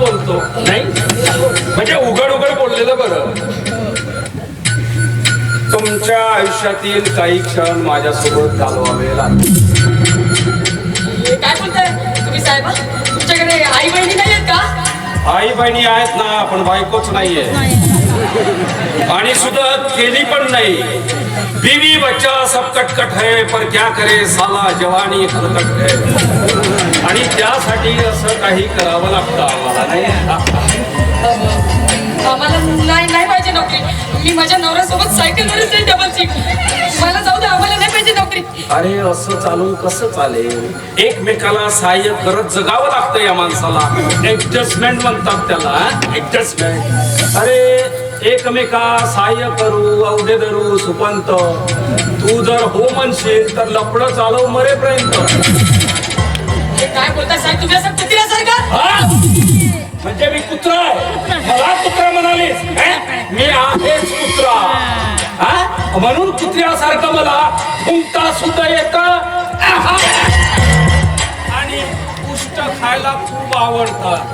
बोलतो. नाही? म्हणजे उघड उघड बोललेलं बरं. तुमच्या आयुष्यातील काही क्षण माझ्यासोबत घालवावे लागतील. काय बोलताय? तुम्ही साहेब तुमच्याकडे आई बहिणी नाही आहेत का? आई बहिणी आहेत ना पण बायकोच नाहीये. आणि सुद्धा केली पण नाही. बीवी बच्चा सब कटकट है पर क्या करे साला जवानी हलकट है। आणि त्यासाठी असं काही करावं लागतं आम्हाला नाही आम्हाला नाही नाही पाहिजे नोकरी. मी माझ्या नवऱ्यासोबत सायकलवरच जाईल डबल सीट मला जाऊ दे आम्हाला नाही पाहिजे नोकरी. अरे असं चालून कसं चालेल? एकमेकाला सहाय्य करत जगावं लागतं या माणसाला. ऍडजस्टमेंट म्हणतात त्याला ऍडजस्टमेंट अरे एकमेका सहाय्य करू अवघे धरू सुपंत. तू जर हो म्हणशील तर लपड चालव मरेपर्यंत. काय बोलताय साहेब? तुम्ही असं कुत्र्यासारखं? हा? म्हणजे मी कुत्रा आहे. मला कुत्रा म्हणालीस हे? मी आहेच कुत्रा. हा? म्हणून कुत्र्यासारखं मला फुंकता सुद्धा येत. आणि पुष्ट खायला खूप आवडतं.